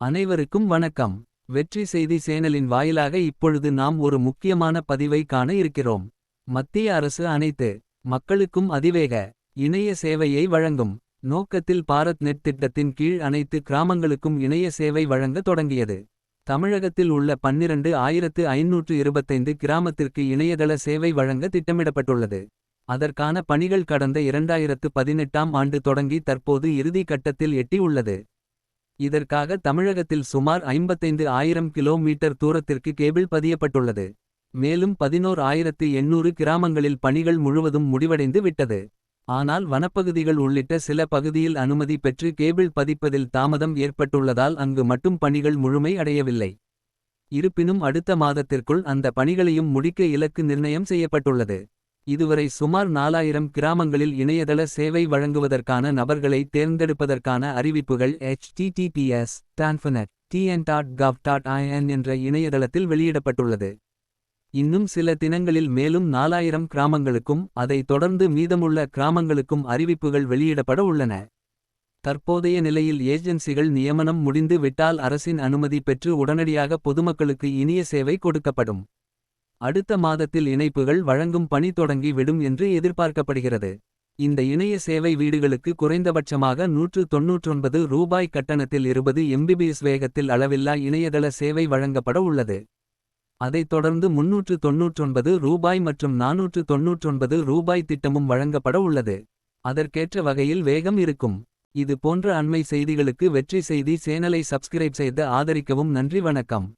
அனைவருக்கும் வணக்கம். வெற்றி செய்தி சேனலின் வாயிலாக இப்பொழுது நாம் ஒரு முக்கியமான பதிவை காண இருக்கிறோம். மத்திய அரசு அனைத்து மக்களுக்கும் அதிவேக இணைய சேவையை வழங்கும் நோக்கத்தில் பாரத் நெட் திட்டத்தின் கீழ் அனைத்து கிராமங்களுக்கும் இணைய சேவை வழங்க தொடங்கியது. தமிழகத்தில் உள்ள பன்னிரண்டு ஆயிரத்து ஐநூற்று இருபத்தைந்து கிராமத்திற்கு இணையதள சேவை வழங்க திட்டமிடப்பட்டுள்ளது. அதற்கான பணிகள் கடந்த இரண்டாயிரத்து பதினெட்டாம் ஆண்டு தொடங்கி தற்போது இறுதி கட்டத்தில் எட்டி உள்ளது இதற்காக தமிழகத்தில் சுமார் ஐம்பத்தைந்து ஆயிரம் கிலோமீட்டர் தூரத்திற்கு கேபிள் பதியப்பட்டுள்ளது. மேலும் பதினோர் ஆயிரத்து எண்ணூறு கிராமங்களில் பணிகள் முழுவதும் முடிவடைந்து விட்டது. ஆனால் வனப்பகுதிகள் உள்ளிட்ட சில பகுதியில் அனுமதி பெற்று கேபிள் பதிப்பதில் தாமதம் ஏற்பட்டுள்ளதால் அங்கு மட்டும் பணிகள் முழுமை அடையவில்லை. இருப்பினும் அடுத்த மாதத்திற்குள் அந்த பணிகளையும் முடிக்க இலக்கு நிர்ணயம் செய்யப்பட்டுள்ளது. இதுவரை சுமார் நாலாயிரம் கிராமங்களில் இணையதள சேவை வழங்குவதற்கான நபர்களை தேர்ந்தெடுப்பதற்கான அறிவிப்புகள் https டான்ஃபனட் tn.gov.in என்ற இணையதளத்தில் வெளியிடப்பட்டுள்ளது. இன்னும் சில தினங்களில் மேலும் நாலாயிரம் கிராமங்களுக்கும் அதைத் தொடர்ந்து மீதமுள்ள கிராமங்களுக்கும் அறிவிப்புகள் வெளியிடப்பட உள்ளன. தற்போதைய நிலையில் ஏஜென்சிகள் நியமனம் முடிந்து விட்டால் அரசின் அனுமதி பெற்று உடனடியாக பொதுமக்களுக்கு இனிய சேவை கொடுக்கப்படும். அடுத்த மாதத்தில் இணைப்புகள் வழங்கும் பணி தொடங்கி விடும் என்று எதிர்பார்க்கப்படுகிறது. இந்த இணைய சேவை வீடுகளுக்கு குறைந்தபட்சமாக நூற்று தொன்னூற்றொன்பது ரூபாய் கட்டணத்தில் இருபது எம்பிபிஎஸ் வேகத்தில் அளவில்லா இணையதள சேவை வழங்கப்பட உள்ளது. அதைத் தொடர்ந்து முன்னூற்று தொன்னூற்றொன்பது ரூபாய் மற்றும் நானூற்று தொன்னூற்றொன்பது ரூபாய் திட்டமும் வழங்கப்பட உள்ளது. அதற்கேற்ற வகையில் வேகம் இருக்கும். இது போன்ற அண்மை செய்திகளுக்கு வெற்றி செய்தி சேனலை சப்ஸ்கிரைப் செய்து ஆதரிக்கவும் நன்றி வணக்கம்.